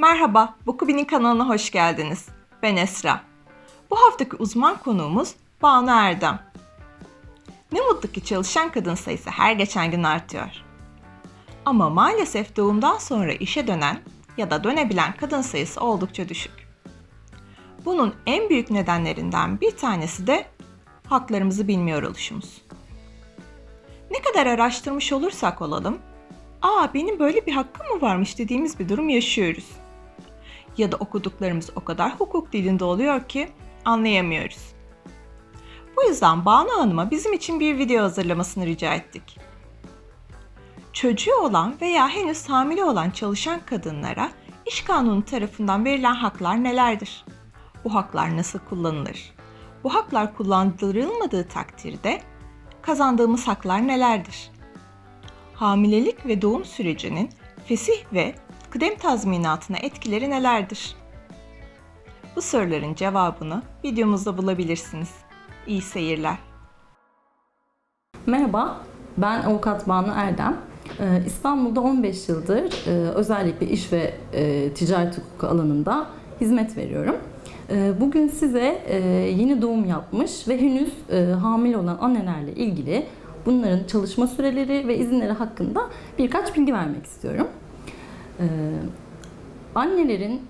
Merhaba, Bokubi'nin kanalına hoş geldiniz. Ben Esra. Bu haftaki uzman konuğumuz Banu Erdem. Ne mutlu ki çalışan kadın sayısı her geçen gün artıyor. Ama maalesef doğumdan sonra işe dönen ya da dönebilen kadın sayısı oldukça düşük. Bunun en büyük nedenlerinden bir tanesi de haklarımızı bilmiyor oluşumuz. Ne kadar araştırmış olursak olalım, ''Aa benim böyle bir hakkım mı varmış?'' dediğimiz bir durum yaşıyoruz. Ya da okuduklarımız o kadar hukuk dilinde oluyor ki anlayamıyoruz. Bu yüzden Banu Hanım'a bizim için bir video hazırlamasını rica ettik. Çocuğu olan veya henüz hamile olan çalışan kadınlara iş kanunu tarafından verilen haklar nelerdir? Bu haklar nasıl kullanılır? Bu haklar kullandırılmadığı takdirde kazandığımız haklar nelerdir? Hamilelik ve doğum sürecinin fesih ve kıdem tazminatına etkileri nelerdir? Bu soruların cevabını videomuzda bulabilirsiniz. İyi seyirler. Merhaba, ben avukat Banu Erdem. Ee, İstanbul'da 15 yıldır e, özellikle iş ve e, ticaret hukuku alanında hizmet veriyorum. Ee, Bugün size e, yeni doğum yapmış ve henüz hamile olan annelerle ilgili bunların çalışma süreleri ve izinleri hakkında birkaç bilgi vermek istiyorum. Ee, Annelerin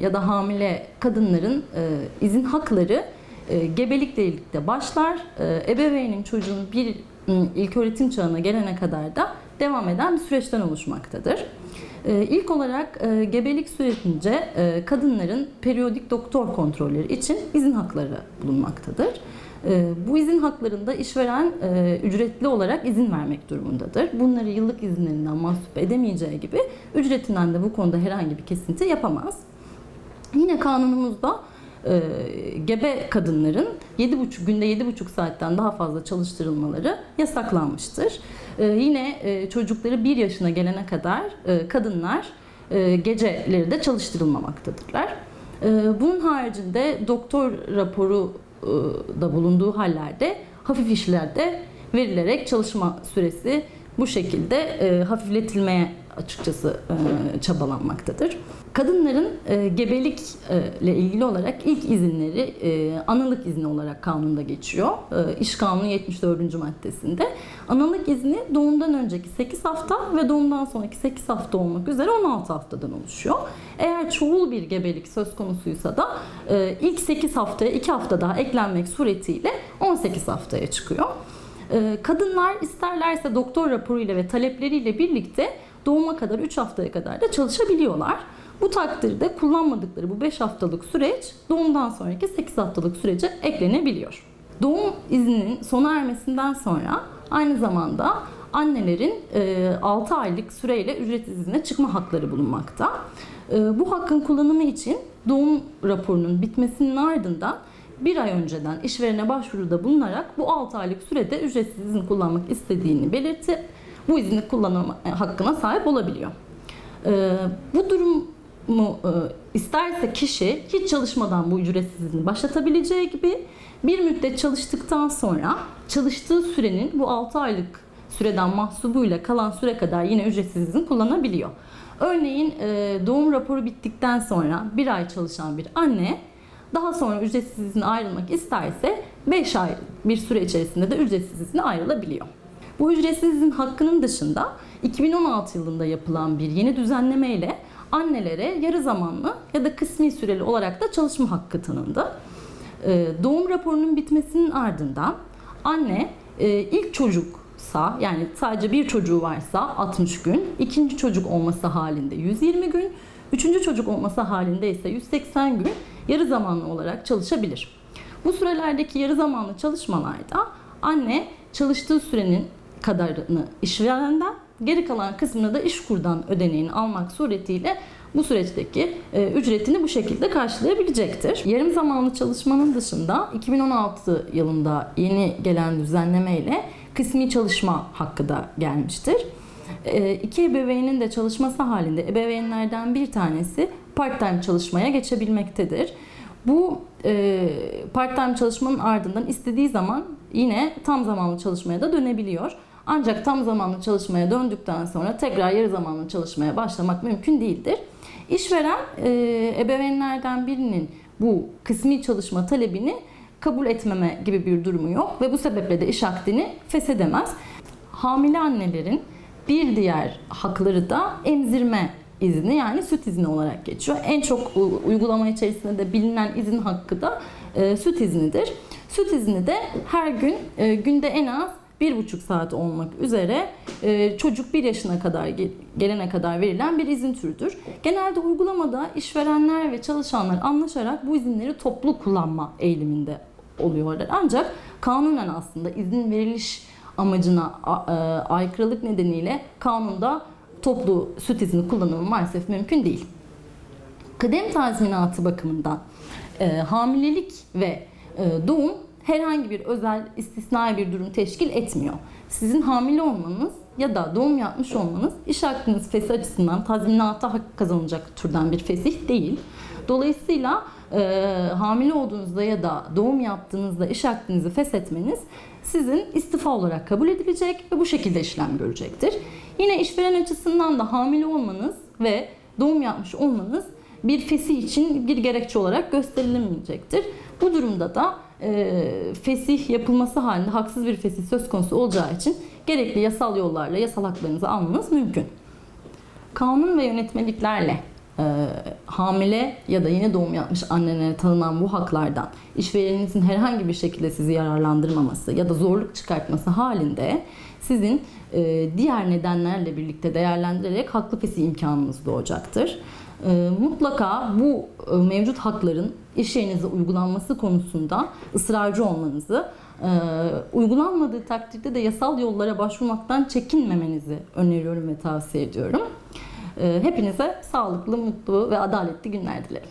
ya da hamile kadınların izin hakları e, gebelikle birlikte başlar. E, ebeveynin çocuğun bir ilk öğretim çağına gelene kadar da devam eden bir süreçten oluşmaktadır. E, ilk olarak e, gebelik sürecince e, kadınların periyodik doktor kontrolleri için izin hakları bulunmaktadır. E, bu izin haklarında işveren e, ücretli olarak izin vermek durumundadır. Bunları yıllık izinlerinden mahsup edemeyeceği gibi ücretinden de bu konuda herhangi bir kesinti yapamaz. Yine kanunumuzda e, gebe kadınların 7,5 günde 7,5 saatten daha fazla çalıştırılmaları yasaklanmıştır. E, yine çocukları 1 yaşına gelene kadar kadınlar e, geceleri de çalıştırılmamaktadırlar. Bunun haricinde doktor raporu da bulunduğu hallerde hafif işlerde verilerek çalışma süresi bu şekilde e, hafifletilmeye açıkçası e, çabalanmaktadır. Kadınların e, gebelik e, ilgili olarak ilk izinleri e, analık izni olarak kanunda geçiyor. E, İş Kanunu 74. maddesinde. Analık izni doğumdan önceki 8 hafta ve doğumdan sonraki 8 hafta olmak üzere 16 haftadan oluşuyor. Eğer çoğul bir gebelik söz konusuysa da e, ilk 8 haftaya 2 hafta daha eklenmek suretiyle 18 haftaya çıkıyor. E, kadınlar isterlerse doktor raporuyla ve talepleriyle birlikte doğuma kadar 3 haftaya kadar da çalışabiliyorlar. Bu takdirde kullanmadıkları bu 5 haftalık süreç doğumdan sonraki 8 haftalık sürece eklenebiliyor. Doğum izninin sona ermesinden sonra aynı zamanda annelerin 6 aylık süreyle ücretsiz izne çıkma hakları bulunmakta. Bu hakkın kullanımı için doğum raporunun bitmesinin ardından bir ay önceden işverene başvuruda bulunarak bu 6 aylık sürede ücretsiz izin kullanmak istediğini belirtip bu izni kullanma hakkına sahip olabiliyor. Bu durum mu e, isterse kişi hiç çalışmadan bu ücretsiz başlatabileceği gibi bir müddet çalıştıktan sonra çalıştığı sürenin bu 6 aylık süreden mahsubuyla kalan süre kadar yine ücretsiz kullanabiliyor. Örneğin e, doğum raporu bittikten sonra bir ay çalışan bir anne daha sonra ücretsiz izne ayrılmak isterse 5 ay bir süre içerisinde de ücretsiz izne ayrılabiliyor. Bu ücretsiz izin hakkının dışında 2016 yılında yapılan bir yeni düzenleme ile annelere yarı zamanlı ya da kısmi süreli olarak da çalışma hakkı tanındı. Ee, doğum raporunun bitmesinin ardından anne e, ilk çocuksa yani sadece bir çocuğu varsa 60 gün, ikinci çocuk olması halinde 120 gün, üçüncü çocuk olması halinde ise 180 gün yarı zamanlı olarak çalışabilir. Bu sürelerdeki yarı zamanlı çalışmalarda anne çalıştığı sürenin kadarını işverenden Geri kalan kısmını da işkurdan ödeneğini almak suretiyle bu süreçteki e, ücretini bu şekilde karşılayabilecektir. Yarım zamanlı çalışmanın dışında 2016 yılında yeni gelen düzenleme ile kısmi çalışma hakkı da gelmiştir. E, iki ebeveynin de çalışması halinde ebeveynlerden bir tanesi part-time çalışmaya geçebilmektedir. Bu e, part-time çalışmanın ardından istediği zaman yine tam zamanlı çalışmaya da dönebiliyor. Ancak tam zamanlı çalışmaya döndükten sonra tekrar yarı zamanlı çalışmaya başlamak mümkün değildir. İşveren e, ebeveynlerden birinin bu kısmi çalışma talebini kabul etmeme gibi bir durumu yok ve bu sebeple de iş akdini feshedemez. Hamile annelerin bir diğer hakları da emzirme izni yani süt izni olarak geçiyor. En çok uygulama içerisinde de bilinen izin hakkı da e, süt iznidir. Süt izni de her gün e, günde en az bir buçuk saat olmak üzere e, çocuk bir yaşına kadar ge- gelene kadar verilen bir izin türüdür. Genelde uygulamada işverenler ve çalışanlar anlaşarak bu izinleri toplu kullanma eğiliminde oluyorlar. Ancak kanunen aslında izin veriliş amacına e, aykırılık nedeniyle kanunda toplu süt izni kullanımı maalesef mümkün değil. Kıdem tazminatı bakımından e, hamilelik ve e, doğum herhangi bir özel istisnai bir durum teşkil etmiyor. Sizin hamile olmanız ya da doğum yapmış olmanız iş hakkınız fesih açısından tazminata hak kazanacak türden bir fesih değil. Dolayısıyla e, hamile olduğunuzda ya da doğum yaptığınızda iş hakkınızı feshetmeniz sizin istifa olarak kabul edilecek ve bu şekilde işlem görecektir. Yine işveren açısından da hamile olmanız ve doğum yapmış olmanız bir fesih için bir gerekçe olarak gösterilemeyecektir. Bu durumda da fesih yapılması halinde haksız bir fesih söz konusu olacağı için gerekli yasal yollarla yasal haklarınızı almanız mümkün. Kanun ve yönetmeliklerle e, hamile ya da yeni doğum yapmış annelere tanınan bu haklardan işvereninizin herhangi bir şekilde sizi yararlandırmaması ya da zorluk çıkartması halinde sizin e, diğer nedenlerle birlikte değerlendirerek haklı fesih imkanınız doğacaktır. E, mutlaka bu e, mevcut hakların iş yerinize uygulanması konusunda ısrarcı olmanızı, e, uygulanmadığı takdirde de yasal yollara başvurmaktan çekinmemenizi öneriyorum ve tavsiye ediyorum. E, hepinize sağlıklı, mutlu ve adaletli günler dilerim.